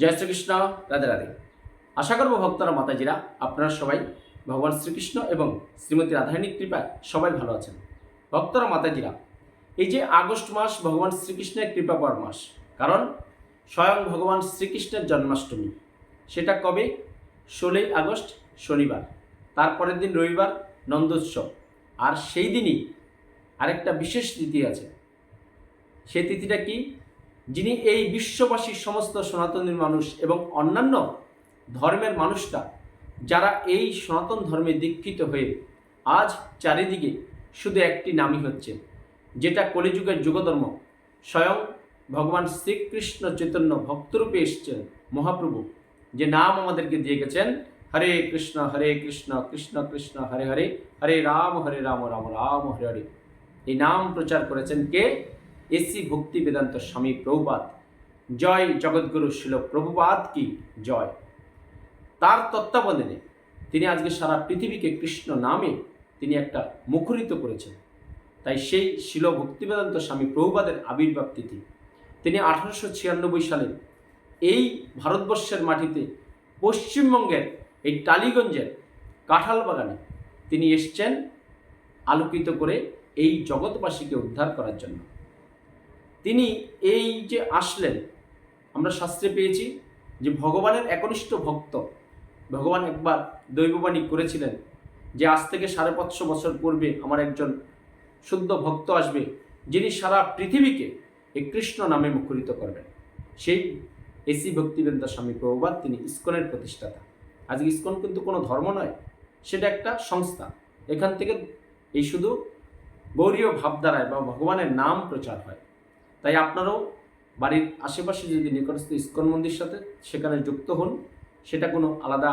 জয় শ্রীকৃষ্ণ, রাধে রাধে। আশা করব ভক্তরা, মাতাজিরা, আপনারা সবাই ভগবান শ্রীকৃষ্ণ এবং শ্রীমতী রাধারানীর কৃপায় সবাই ভালো আছেন। ভক্তরা, মাতাজিরা, এই যে আগস্ট মাস ভগবান শ্রীকৃষ্ণের কৃপা পাওয়ার মাস, কারণ স্বয়ং ভগবান শ্রীকৃষ্ণের জন্মাষ্টমী, সেটা কবে? ষোলোই আগস্ট, শনিবার, তারপরের দিন রবিবার, নন্দোৎসব, আর সেই দিনই আরেকটা বিশেষ তিথি আছে। সেই তিথিটা কি? যিনি এই বিশ্ববাসীর সমস্ত সনাতনের মানুষ এবং অন্যান্য ধর্মের মানুষরা, যারা এই সনাতন ধর্মে দীক্ষিত হয়ে আজ চারিদিকে শুধু একটি নামই হচ্ছে, যেটা কলিযুগের যুগধর্ম। স্বয়ং ভগবান শ্রীকৃষ্ণ চৈতন্য ভক্তরূপে এসছেন মহাপ্রভু, যে নাম আমাদেরকে দিয়ে গেছেন, হরে কৃষ্ণ হরে কৃষ্ণ কৃষ্ণ কৃষ্ণ, হরে হরে হরে রাম হরে রাম রাম রাম, হরে হরে। এই নাম প্রচার করেছেন কে? এসি ভক্তি বেদান্ত স্বামী প্রভুপাত জয় জগৎগুরু শিল প্রভুপাত কি জয়। তার তত্ত্বাবধানে তিনি আজকে সারা পৃথিবীকে কৃষ্ণ নামে তিনি একটা মুখরিত করেছেন। তাই সেই শিল ভক্তিবেদান্ত স্বামী প্রভুপাদের আবির্ভাব তিথি। তিনি আঠারোশো ছিয়ানব্বই সালে এই ভারতবর্ষের মাটিতে পশ্চিমবঙ্গের এই টালিগঞ্জের কাঁঠাল বাগানে তিনি এসছেন আলোকিত করে এই জগৎবাসীকে উদ্ধার করার জন্য। তিনি এই যে আসলেন, আমরা শাস্ত্রে পেয়েছি যে ভগবানের একনিষ্ঠ ভক্ত, ভগবান একবার দৈববাণী করেছিলেন যে আজ থেকে সাড়ে পাঁচশো বছর পূর্বে আমার একজন শুদ্ধ ভক্ত আসবে, যিনি সারা পৃথিবীকে এই কৃষ্ণ নামে মুখরিত করবেন। সেই এসি ভক্তিবেন্দ্র স্বামী প্রভুবাদ তিনি ইস্কনের প্রতিষ্ঠাতা। আজকে ইস্কন কিন্তু কোনো ধর্ম নয়, সেটা একটা সংস্থা। এখান থেকে এই শুধু গৌরীয় ভাবধারায় বা ভগবানের নাম প্রচার হয়। তাই আপনারাও বাড়ির আশেপাশে যদি নিকটস্থ ইস্কন মন্দির সাথে সেখানে যুক্ত হন, সেটা কোনো আলাদা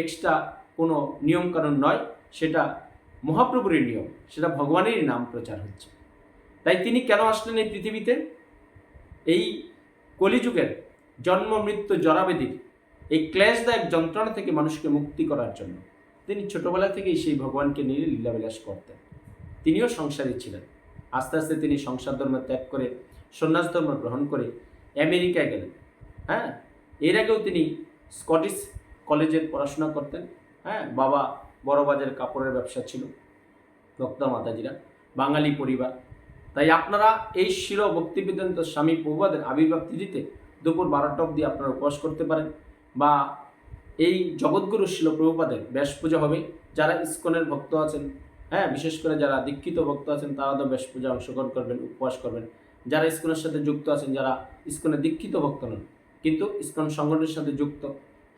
এক্সট্রা কোনো নিয়মকানুন নয়, সেটা মহাপ্রভুরই নিয়ম, সেটা ভগবানেরই নাম প্রচার হচ্ছে। তাই তিনি কেন আসলেন এই পৃথিবীতে? এই কলিযুগের জন্ম, মৃত্যু, জরাবেদির এই ক্লেশদায়ক যন্ত্রণা থেকে মানুষকে মুক্তি করার জন্য তিনি ছোটবেলা থেকেই সেই ভগবানকে নিয়ে লীলাবিলাস করতেন। তিনিও সংসারী ছিলেন। আস্তে আস্তে তিনি সংসার ধর্ম ত্যাগ করে সন্ন্যাস ধর্ম গ্রহণ করে আমেরিকায় গেলেন। হ্যাঁ? এর আগেও তিনি স্কটিশ কলেজের পড়াশোনা করতেন। হ্যাঁ? বাবা বড়বাজার কাপড়ের ব্যবসা ছিল, ভক্ত মাতাজিরা, বাঙালি পরিবার। তাই আপনারা এই শির ভক্তিবেদান্ত স্বামী প্রভুবাদের আবির্ভাব তিথিতে দুপুর বারোটা অবধি আপনারা উপবাস করতে পারেন বা এই জগৎগুরু শিল প্রভুপাদের ব্যাস পূজা হবে। যারা ইস্কনের ভক্ত আছেন হ্যাঁ? বিশেষ করে যারা দীক্ষিত ভক্ত আছেন, তারা তো ব্যাস পূজা অংশগ্রহণ করবেন, উপবাস করবেন। যারা ইস্কনের সাথে যুক্ত আছেন, যারা ইস্কনের দীক্ষিত ভক্ত নন, কিন্তু ইস্কন সংগঠনের সাথে যুক্ত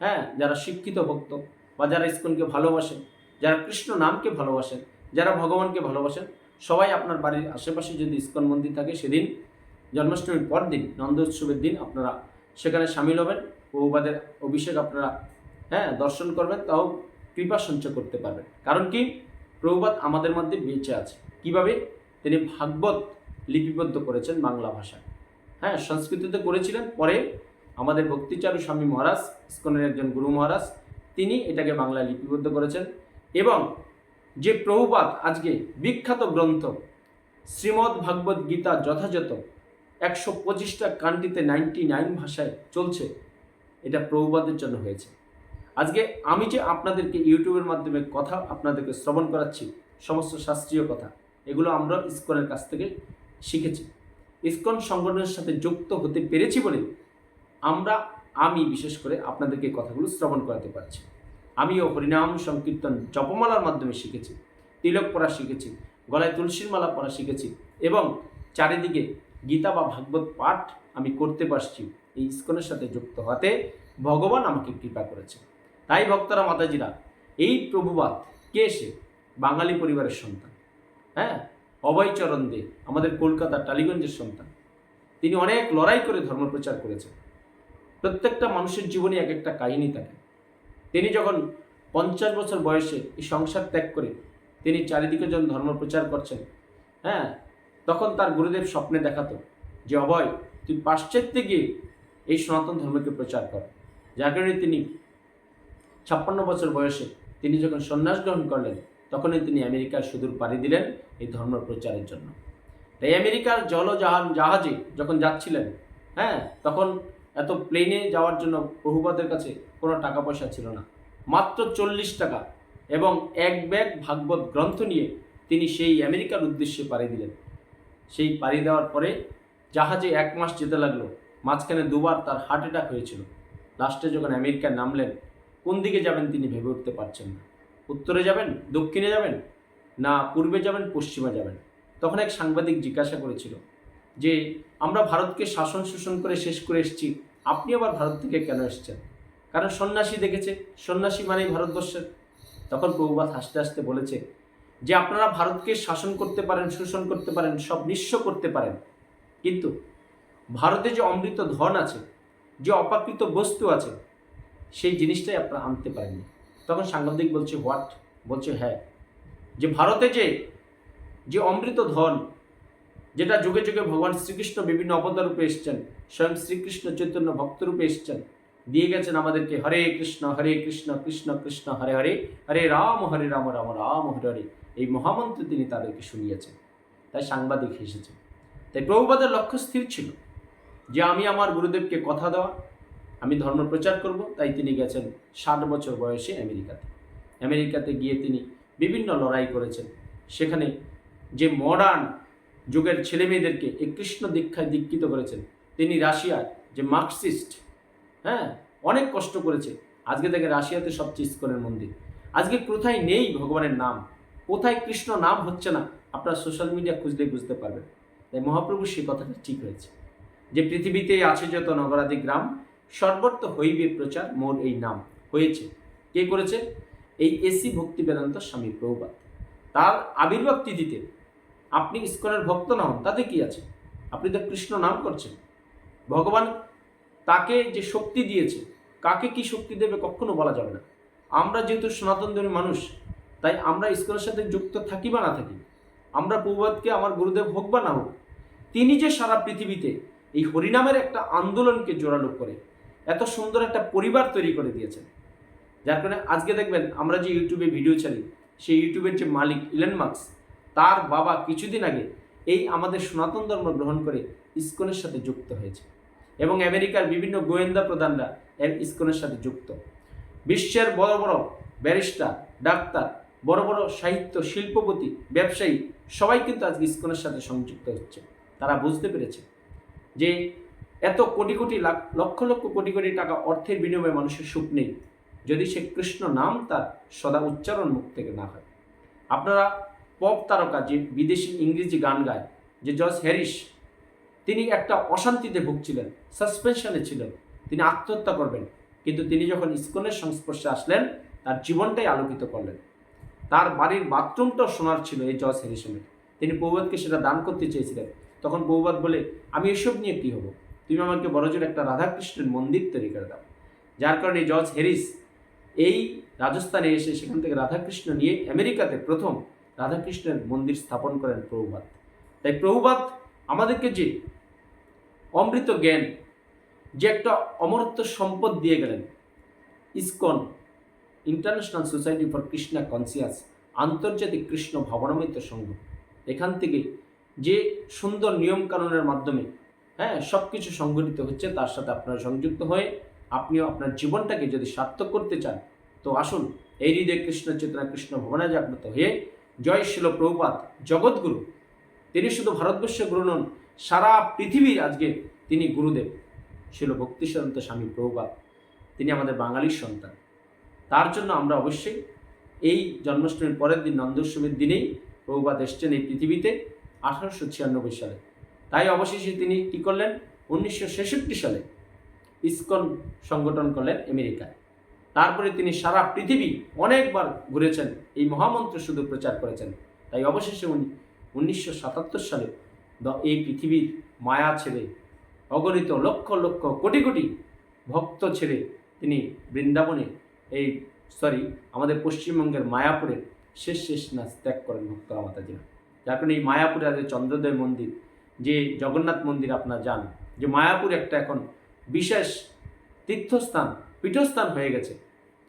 হ্যাঁ? যারা শিক্ষিত ভক্ত বা যারা ইস্কনকে ভালোবাসেন, যারা কৃষ্ণ নামকে ভালোবাসেন, যারা ভগবানকে ভালোবাসেন, সবাই আপনার বাড়ির আশেপাশে যদি ইস্কন মন্দির থাকে, সেদিন জন্মাষ্টমীর পর দিন, নন্দ উৎসবের দিন আপনারা সেখানে সামিল হবেন প্রভুবাদের অভিষেক আপনারা হ্যাঁ দর্শন করবেন, তাও কৃপা সঞ্চয় করতে পারবেন। কারণ কি? প্রভুবাদ আমাদের মধ্যে বেঁচে আছে। কীভাবে? তিনি ভাগবত লিপিবদ্ধ করেছেন বাংলা ভাষায়। হ্যাঁ সংস্কৃতিতে করেছিলেন, পরে আমাদের ভক্তিচারু স্বামী মহারাজ, ইস্কনের একজন গুরু মহারাজ, তিনি এটাকে বাংলায় লিপিবদ্ধ করেছেন এবং যে প্রভুপাত আজকে বিখ্যাত গ্রন্থ, শ্রীমদ্ ভাগবত গীতা যথাযথ একশো পঁচিশটা কান্ট্রিতে নাইনটি নাইন ভাষায় চলছে, এটা প্রভুপাদের জন্য হয়েছে। আজকে আমি যে আপনাদেরকে ইউটিউবের মাধ্যমে কথা আপনাদেরকে শ্রবণ করাচ্ছি, সমস্ত শাস্ত্রীয় কথা, এগুলো আমরা ইস্কনের কাছ থেকে শিখেছি। ইস্কন সংগঠনের সাথে যুক্ত হতে পেরেছি বলে আমরা, আমি বিশেষ করে আপনাদেরকে কথাগুলো শ্রবণ করাতে পারছি। আমিও হরিনাম সংকীর্তন জপমালার মাধ্যমে শিখেছি, তিলক পড়া শিখেছি, গলায় তুলসীর মালা পড়া শিখেছি এবং চারিদিকে গীতা বা ভাগবত পাঠ আমি করতে পারছি এই ইস্কনের সাথে যুক্ত হতে ভগবান আমাকে কৃপা করেছে। তাই ভক্তরা, মাতাজিরা, এই প্রভুবাদ কে সে? বাঙালি পরিবারের সন্তান। হ্যাঁ? অভয়চরণ দে, আমাদের কলকাতার টালিগঞ্জের সন্তান। তিনি অনেক লড়াই করে ধর্ম প্রচার করেছেন। প্রত্যেকটা মানুষের জীবনে এক একটা কাহিনী থাকে। তিনি যখন পঞ্চাশ বছর বয়সে এই সংসার ত্যাগ করে তিনি চারিদিকে যখন ধর্ম প্রচার করছেন হ্যাঁ তখন তার গুরুদেব স্বপ্নে দেখাতো যে, অভয়, তুই পাশ্চাত্যে গিয়ে এই সনাতন ধর্মকে প্রচার কর। যার কারণে তিনি ছাপ্পান্ন বছর বয়সে তিনি যখন সন্ন্যাস গ্রহণ করলেন, তখনই তিনি আমেরিকার সুদূর পাড়ি দিলেন। এই ধর্ম প্রচারের জন্য। তাই আমেরিকার জলজাহান জাহাজে যখন যাচ্ছিলেন হ্যাঁ তখন এত প্লেনে যাওয়ার জন্য প্রভুপাদের কাছে কোনো টাকা পয়সা ছিল না। মাত্র চল্লিশ টাকা এবং এক ব্যাগ ভাগবত গ্রন্থ নিয়ে তিনি সেই আমেরিকার উদ্দেশ্যে পাড়ি দিলেন। সেই পাড়ি দেওয়ার পরে জাহাজে এক মাস যেতে লাগল, মাঝখানে দুবার তার হার্ট অ্যাটাক হয়েছিল। লাস্টে যখন আমেরিকায় নামলেন, কোন দিকে যাবেন তিনি ভেবে উঠতে পারছেন না। উত্তরে যাবেন, দক্ষিণে যাবেন না পূর্বে যাবেন, পশ্চিমে যাবেন। তখন এক সাংবাদিক জিজ্ঞাসা করেছিল যে, আমরা ভারতকে শাসন শোষণ করে শেষ করে এসেছি। আপনি আবার ভারত থেকে কেন এসেছেন? কারণ সন্ন্যাসী দেখেছে। সন্ন্যাসী মানেই ভারতবর্ষের। তখন প্রভুবাদ হাসতে হাসতে বলেছে যে, আপনারা ভারতকে শাসন করতে পারেন, শোষণ করতে পারেন, সব নিঃস্ব করতে পারেন। কিন্তু ভারতে যে অমৃত ধন আছে, যে অপাকৃত বস্তু আছে, সেই জিনিসটাই আপনারা আনতে পারেননি। তখন সাংবাদিক বলছে, হোয়াট? বলছে হ্যাঁ যে ভারতে যে যে অমৃত ধন, যেটা যুগে যুগে ভগবান শ্রীকৃষ্ণ বিভিন্ন অবতার রূপে এসছেন, স্বয়ং শ্রীকৃষ্ণ চৈতন্য ভক্তরূপে এসছেন, দিয়ে গেছেন আমাদেরকে হরে কৃষ্ণ হরে কৃষ্ণ কৃষ্ণ কৃষ্ণ, হরে হরে হরে রাম হরে রাম রাম রাম, হরে হরে, এই মহামন্ত্র তিনি তাদেরকে শুনিয়েছেন। তাই সাংবাদিক হেসেছে তাই প্রভুপাদের লক্ষ্য স্থির ছিল যে আমি আমার গুরুদেবকে কথা দেওয়া, আমি ধর্ম প্রচার করব। তাই তিনি গেছেন ষাট বছর বয়সে আমেরিকাতে। আমেরিকাতে গিয়ে তিনি বিভিন্ন লড়াই করেছেন। সেখানে যে মডার্ন যুগের ছেলেমেয়েদেরকে এই কৃষ্ণ দীক্ষায় দীক্ষিত করেছেন, তিনি রাশিয়ার যে মার্কসিস্ট হ্যাঁ অনেক কষ্ট করেছে। আজকে দেখে রাশিয়াতে সবচেয়ে ইস্কনের মন্দির। আজকে কোথায় নেই ভগবানের নাম? কোথায় কৃষ্ণ নাম হচ্ছে না? আপনারা সোশ্যাল মিডিয়া খুঁজলে বুঝতে পারবেন। তাই মহাপ্রভু সে কথাটা ঠিক হয়েছে। যে পৃথিবীতে আছে যত নগরাদি গ্রাম, সর্বত্র হইবে প্রচার মোর এই নাম। হয়েছে। কে করেছে? এই এসি ভক্তি বেদান্ত স্বামী প্রভুপাত তার আবির্ভাব তিথিতে আপনি ইস্কনের ভক্ত না হন তাতে কি আছে? আপনি তো কৃষ্ণ নাম করছেন। ভগবান তাকে যে শক্তি দিয়েছে, কাকে কি শক্তি দেবে কখনো বলা যাবে না। আমরা যেহেতু সনাতন ধর্মী মানুষ, তাই আমরা ইস্কনের সাথে যুক্ত থাকি বা না থাকি, আমরা প্রভুপাতকে আমার গুরুদেব হোক বা না হোক, তিনি যে সারা পৃথিবীতে এই হরিনামের একটা আন্দোলনকে জোরালো করে, এত সুন্দর একটা পরিবার তৈরি করে দিয়েছেন যার কারণে আজকে দেখবেন আমরা যে ইউটিউবে ভিডিও ছাড়ি সেই ইউটিউবের যে মালিক ইলেন মার্কস তার বাবা কিছুদিন আগে এই আমাদের সনাতন ধর্ম গ্রহণ করে ইস্কনের সাথে যুক্ত হয়েছে এবং আমেরিকার বিভিন্ন গোয়েন্দা প্রধানরা এর ইস্কনের সাথে যুক্ত। বিশ্বের বড় বড় ব্যারিস্টার, ডাক্তার, বড় বড় সাহিত্য শিল্পপতি, ব্যবসায়ী সবাই কিন্তু আজকে ইস্কনের সাথে সংযুক্ত হচ্ছে। তারা বুঝতে পেরেছে যে এত কোটি কোটি লাখ, লক্ষ লক্ষ কোটি কোটি টাকা অর্থের বিনিময়ে মানুষের সুখ নেই। যদি সে কৃষ্ণ নাম তার সদা উচ্চারণ মুখ থেকে না হয়। আপনারা পপ তারকা যে বিদেশি ইংরেজি গান গায়, যে জর্জ হ্যারিস, তিনি একটা অশান্তিতে ভুগছিলেন, সাসপেনশনে ছিলেন, তিনি আত্মহত্যা করবেন। কিন্তু তিনি যখন ইস্কনের সংস্পর্শে আসলেন, তার জীবনটাই আলোকিত করলেন। তার বাড়ির বাথরুমটাও সোনার ছিল এই জর্জ হ্যারিসনের তিনি প্রভুবাদকে সেটা দান করতে চেয়েছিলেন। তখন প্রভুবাদ বলে, আমি এসব নিয়ে কী হব? তুমি আমাকে বড়জোর একটা রাধাকৃষ্ণের মন্দির তৈরি করে দাও। যার কারণে জর্জ হ্যারিস এই রাজস্থানে এসে সেখান থেকে রাধাকৃষ্ণ নিয়ে আমেরিকাতে প্রথম রাধাকৃষ্ণের মন্দির স্থাপন করেন প্রভুবাদ তাই প্রভুবাদ আমাদেরকে যে অমৃত জ্ঞান, যে একটা অমরত্ব সম্পদ দিয়ে গেলেন, ISKCON international society for Krishna conscious আন্তর্জাতিক কৃষ্ণ ভাবনামৃত সংঘ, এখান থেকে যে সুন্দর নিয়মকানুনের মাধ্যমে হ্যাঁ সব কিছু সংগঠিত হচ্ছে, তার সাথে আপনারা সংযুক্ত হয়ে আপনিও আপনার জীবনটাকে যদি সার্থক করতে চান, তো আসুন এই হৃদয় কৃষ্ণ চেতনা কৃষ্ণ ভবনে জাগ্রত হয়ে জয় শিল প্রভুপাত জগৎগুরু। তিনি শুধু ভারতবর্ষে গুরু নন, সারা পৃথিবীর আজকে তিনি গুরুদেব। ছিল ভক্তিসন্ত স্বামী প্রভুপাত, তিনি আমাদের বাঙালির সন্তান। তার জন্য আমরা অবশ্যই এই জন্মাষ্টমীর পরের দিন নন্দোৎসবের দিনেই প্রভুপাত এসছেন এই পৃথিবীতে আঠারোশো ছিয়ানব্বই সালে। তাই অবশেষে তিনি কী করলেন? উনিশশো ছেষট্টি সালে ইসকন সংগঠন করলেন আমেরিকায় তারপরে তিনি সারা পৃথিবী অনেকবার ঘুরেছেন, এই মহামন্ত্র শুধু প্রচার করেছেন। তাই অবশেষে উনি উনিশশো সাতাত্তর সালে এই পৃথিবীর মায়া ছেড়ে, অগণিত লক্ষ লক্ষ কোটি কোটি ভক্ত ছেড়ে তিনি বৃন্দাবনে এই সরি আমাদের পশ্চিমবঙ্গের মায়াপুরে শেষ শেষ নাচ ত্যাগ করেন ভক্তরা মাতাজিরা। যার কারণে এই মায়াপুরে আছে চন্দ্রদেব মন্দির, যে জগন্নাথ মন্দির আপনারা যান, যে মায়াপুর একটা এখন বিশেষ তীর্থস্থান, পীঠস্থান হয়ে গেছে।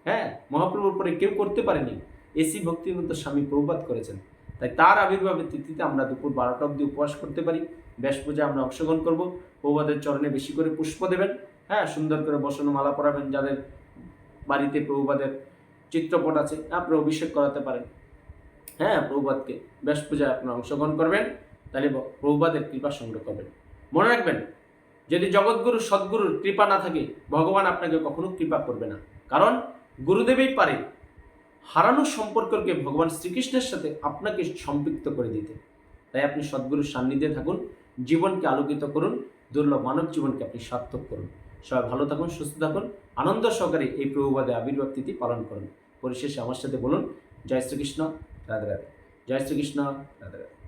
হ্যাঁ মহাপ্রভুর পরে কেউ করতে পারেনি। এসি ভক্তির মতো স্বামী প্রভুপাত করেছেন। তাই তার আবির্ভাবের তিথিতে আমরা দুপুর বারোটা অবধি উপবাস করতে পারি। ব্যাস পূজা আমরা অংশগ্রহণ করব। প্রভুপাদের চরণে বেশি করে পুষ্প দেবেন। হ্যাঁ সুন্দর করে বসানো মালা পরাবেন যাদের বাড়িতে প্রভুবাদের চিত্রপট আছে আপনি অভিষেক করাতে পারেন। হ্যাঁ প্রভুবাদকে বেশ পূজায় আপনারা অংশগ্রহণ করবেন। তাহলে প্রভুবাদের কৃপা সংগ্রহ করবেন। মনে রাখবেন যদি জগৎগুরু, সদ্গুরুর কৃপা না থাকে, ভগবান আপনাকে কখনো কৃপা করবে না। কারণ গুরুদেবই পারে হারানো সম্পর্ককে ভগবান শ্রীকৃষ্ণের সাথে আপনাকে সম্পৃক্ত করে দিতে। তাই আপনি সদ্গুরুর সান্নিধ্যে থাকুন, জীবনকে আলোকিত করুন, দুর্লভ মানব জীবনকে আপনি সার্থক করুন। সবাই ভালো থাকুন, সুস্থ থাকুন, আনন্দ সহকারে এই প্রভুবাদে আবির্ভাব তিথি পালন করুন। পরিশেষে আমার সাথে বলুন, জয় শ্রীকৃষ্ণ, রাধে রাধে। জয় শ্রীকৃষ্ণ, রাধে রাধে।